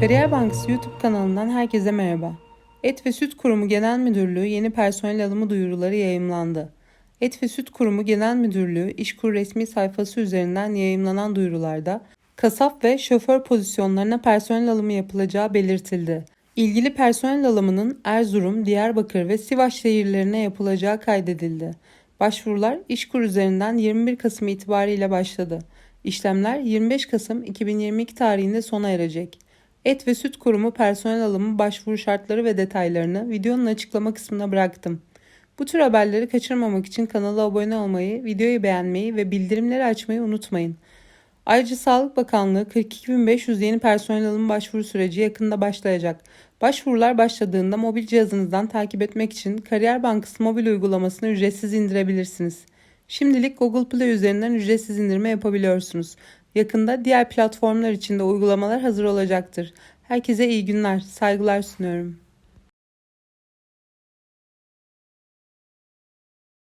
Kariyer Bankası YouTube kanalından herkese merhaba. Et ve Süt Kurumu Genel Müdürlüğü yeni personel alımı duyuruları yayımlandı. Et ve Süt Kurumu Genel Müdürlüğü İşkur resmi sayfası üzerinden yayımlanan duyurularda kasap ve şoför pozisyonlarına personel alımı yapılacağı belirtildi. İlgili personel alımının Erzurum, Diyarbakır ve Sivas şehirlerine yapılacağı kaydedildi. Başvurular İşkur üzerinden 21 Kasım itibariyle başladı. İşlemler 25 Kasım 2022 tarihinde sona erecek. Et ve Süt Kurumu personel alımı başvuru şartları ve detaylarını videonun açıklama kısmına bıraktım. Bu tür haberleri kaçırmamak için kanala abone olmayı, videoyu beğenmeyi ve bildirimleri açmayı unutmayın. Ayrıca Sağlık Bakanlığı 42.500 yeni personel alımı başvuru süreci yakında başlayacak. Başvurular başladığında mobil cihazınızdan takip etmek için Kariyer Bankası mobil uygulamasını ücretsiz indirebilirsiniz. Şimdilik Google Play üzerinden ücretsiz indirme yapabiliyorsunuz. Yakında diğer platformlar için de uygulamalar hazır olacaktır. Herkese iyi günler, saygılar sunuyorum.